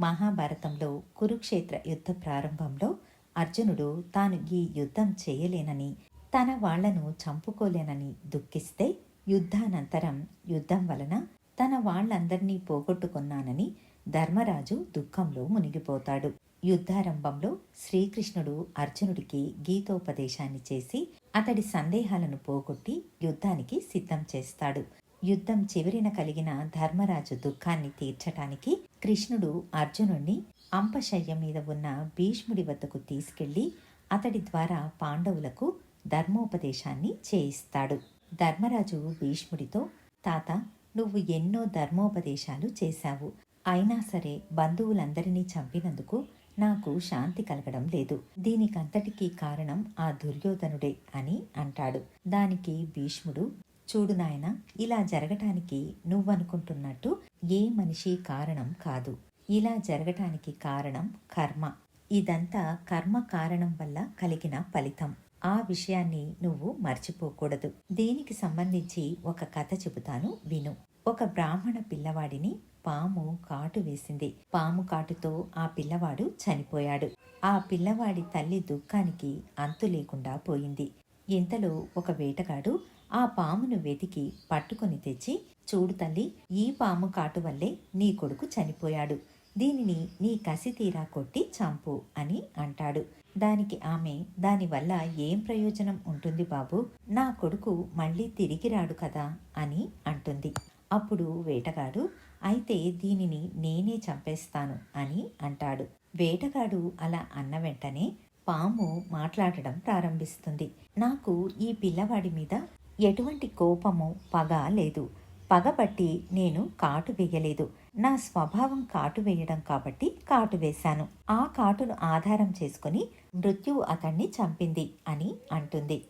మహాభారతంలో కురుక్షేత్ర యుద్ధ ప్రారంభంలో అర్జునుడు తాను ఈ యుద్ధం చేయలేనని తన వాళ్ళను చంపుకోలేనని దుఃఖిస్తే యుద్ధానంతరం యుద్ధం వలన తన వాళ్ళందరినీ పోగొట్టుకున్నానని ధర్మరాజు దుఃఖంలో మునిగిపోతాడు. యుద్ధారంభంలో శ్రీకృష్ణుడు అర్జునుడికి గీతోపదేశాన్ని చేసి అతడి సందేహాలను పోగొట్టి యుద్ధానికి సిద్ధం చేస్తాడు. యుద్ధం చివరిన కలిగిన ధర్మరాజు దుఃఖాన్ని తీర్చటానికి కృష్ణుడు అర్జునుణ్ణి అంపశయ్య మీద ఉన్న భీష్ముడి వద్దకు తీసుకెళ్ళి అతడి ద్వారా పాండవులకు ధర్మోపదేశాన్ని చేయిస్తాడు. ధర్మరాజు భీష్ముడితో తాత నువ్వు ఎన్నో ధర్మోపదేశాలు చేశావు. అయినా సరే బంధువులందరినీ చంపినందుకు నాకు శాంతి కలగడం లేదు. దీనికంతటికీ కారణం ఆ దుర్యోధనుడే అని అంటాడు. దానికి భీష్ముడు చూడు నాయన ఇలా జరగటానికి నువ్వనుకుంటున్నట్టు ఏ మనిషి కారణం కాదు. ఇలా జరగటానికి కారణం కర్మ. ఇదంతా కర్మ కారణం వల్ల కలిగిన ఫలితం. ఆ విషయాన్ని నువ్వు మర్చిపోకూడదు. దీనికి సంబంధించి ఒక కథ చెబుతాను విను. ఒక బ్రాహ్మణ పిల్లవాడిని పాము కాటు వేసింది. పాము కాటుతో ఆ పిల్లవాడు చనిపోయాడు. ఆ పిల్లవాడి తల్లి దుఃఖానికి అంతు లేకుండా పోయింది. ఇంతలో ఒక వేటగాడు ఆ పామును వెతికి పట్టుకొని తెచ్చి చూడు తల్లి ఈ పాము కాటు వల్లే నీ కొడుకు చనిపోయాడు. దీనిని నీ కసి తీరా కొట్టి చంపు అని అంటాడు. దానికి ఆమె దానివల్ల ఏం ప్రయోజనం ఉంటుంది బాబు? నా కొడుకు మళ్ళీ తిరిగి రాడు కదా అని అంటుంది. అప్పుడు వేటగాడు అయితే దీనిని నేనే చంపేస్తాను అని అంటాడు. వేటగాడు అలా అన్న వెంటనే పాము మాట్లాడడం ప్రారంభిస్తుంది. నాకు ఈ పిల్లవాడి మీద ఎటువంటి కోపము పగ లేదు. పగబట్టి నేను కాటు వేయలేదు. నా స్వభావం కాటు వేయడం కాబట్టి కాటు వేశాను. ఆ కాటును ఆధారం చేసుకుని మృత్యువు అతన్ని చంపింది అని అంటుంది.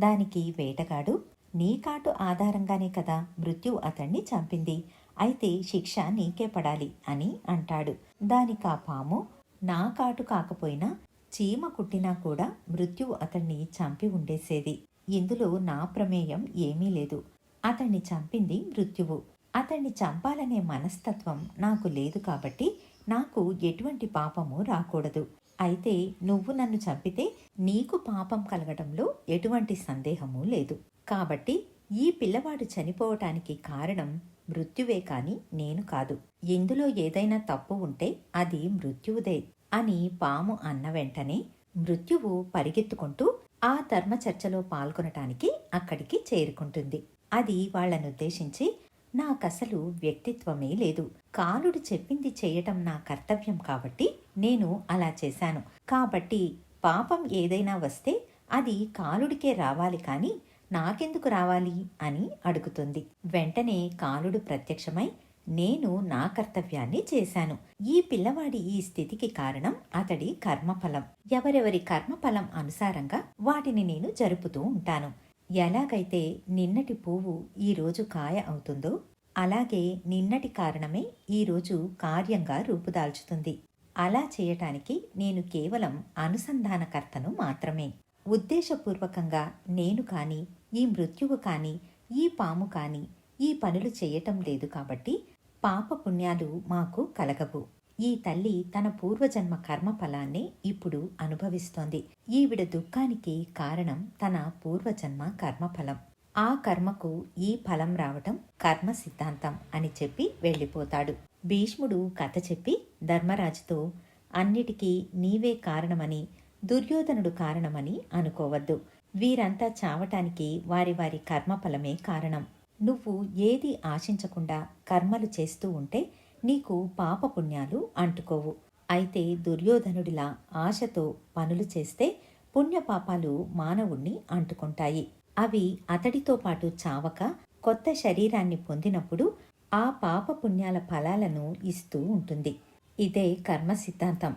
దానికి వేటగాడు నీ కాటు ఆధారంగానే కదా మృత్యువు అతన్ని చంపింది. అయితే శిక్ష నీకే పడాలి అని అంటాడు. దానికి ఆ పాము నా కాటు కాకపోయినా చీమ కుట్టినా కూడా మృత్యువు అతన్ని చంపి ఉండేసేది. ఇందులో నా ప్రమేయం ఏమీ లేదు. అతన్ని చంపింది మృత్యువు. అతన్ని చంపాలనే మనస్తత్వం నాకు లేదు కాబట్టి నాకు ఎటువంటి పాపము రాకూడదు. అయితే నువ్వు నన్ను చంపితే నీకు పాపం కలగడంలో ఎటువంటి సందేహము లేదు. కాబట్టి ఈ పిల్లవాడు చనిపోవటానికి కారణం మృత్యువే కాని నేను కాదు. ఇందులో ఏదైనా తప్పు ఉంటే అది మృత్యువుదే అని పాము అన్న వెంటనే మృత్యువు పరిగెత్తుకుంటూ ఆ ధర్మ చర్చలో పాల్గొనటానికి అక్కడికి చేరుకుంటుంది. అది వాళ్ళను ఉద్దేశించి నాకసలు వ్యక్తిత్వమే లేదు. కాలుడు చెప్పింది చేయటం నా కర్తవ్యం కాబట్టి నేను అలా చేశాను. కాబట్టి పాపం ఏదైనా వస్తే అది కాలుడికే రావాలి కానీ నాకెందుకు రావాలి? అని అడుగుతుంది. వెంటనే కాలుడు ప్రత్యక్షమై నేను నా కర్తవ్యాన్ని చేశాను. ఈ పిల్లవాడి ఈ స్థితికి కారణం అతడి కర్మఫలం. ఎవరెవరి కర్మఫలం అనుసారంగా వాటిని నేను జరుపుతూ ఉంటాను. ఎలాగైతే నిన్నటి పువ్వు ఈరోజు కాయ అవుతుందో అలాగే నిన్నటి కారణమే ఈరోజు కార్యంగా రూపుదాల్చుతుంది. అలా చేయటానికి నేను కేవలం అనుసంధానకర్తను మాత్రమే. ఉద్దేశపూర్వకంగా నేను కాని ఈ మృత్యువు కాని ఈ పాము కాని ఈ పనులు చేయటం లేదు కాబట్టి పాపపుణ్యాలు మాకు కలగవు. ఈ తల్లి తన పూర్వజన్మ కర్మ ఫలాన్ని ఇప్పుడు అనుభవిస్తోంది. ఈవిడ దుఃఖానికి కారణం తన పూర్వజన్మ కర్మఫలం. ఆ కర్మకు ఈ ఫలం రావటం కర్మ సిద్ధాంతం అని చెప్పి వెళ్ళిపోతాడు. భీష్ముడు కథ చెప్పి ధర్మరాజుతో అన్నిటికీ నీవే కారణమని దుర్యోధనుడు కారణమని అనుకోవద్దు. వీరంతా చావటానికి వారి వారి కర్మఫలమే కారణం. నువ్వు ఏది ఆశించకుండా కర్మలు చేస్తూ ఉంటే నీకు పాపపుణ్యాలు అంటుకోవు. అయితే దుర్యోధనుడిలా ఆశతో పనులు చేస్తే పుణ్యపాపాలు మానవుణ్ణి అంటుకుంటాయి. అవి అతడితో పాటు చావక కొత్త శరీరాన్ని పొందినప్పుడు ఆ పాపపుణ్యాల ఫలాలను ఇస్తూ ఉంటుంది. ఇదే కర్మ సిద్ధాంతం.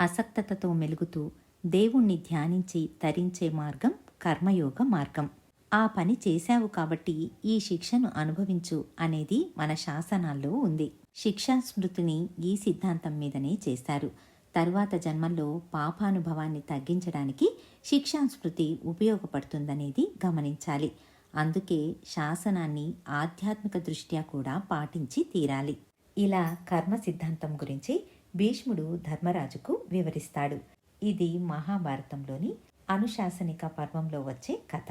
అసక్తతతో మెలుగుతూ దేవుణ్ణి ధ్యానించి తరించే మార్గం కర్మయోగ మార్గం. ఆ పని చేశావు కాబట్టి ఈ శిక్షను అనుభవించు అనేది మన శాసనాల్లో ఉంది. శిక్షా స్మృతిని ఈ సిద్ధాంతం మీదనే చేశారు. తరువాత జన్మల్లో పాపానుభవాన్ని తగ్గించడానికి శిక్షా స్మృతి ఉపయోగపడుతుందనేది గమనించాలి. అందుకే శాసనాన్ని ఆధ్యాత్మిక దృష్ట్యా కూడా పాటించి తీరాలి. ఇలా కర్మ సిద్ధాంతం గురించి భీష్ముడు ధర్మరాజుకు వివరిస్తాడు. ఇది మహాభారతంలోని అనుశాసనిక పర్వంలో వచ్చే కథ.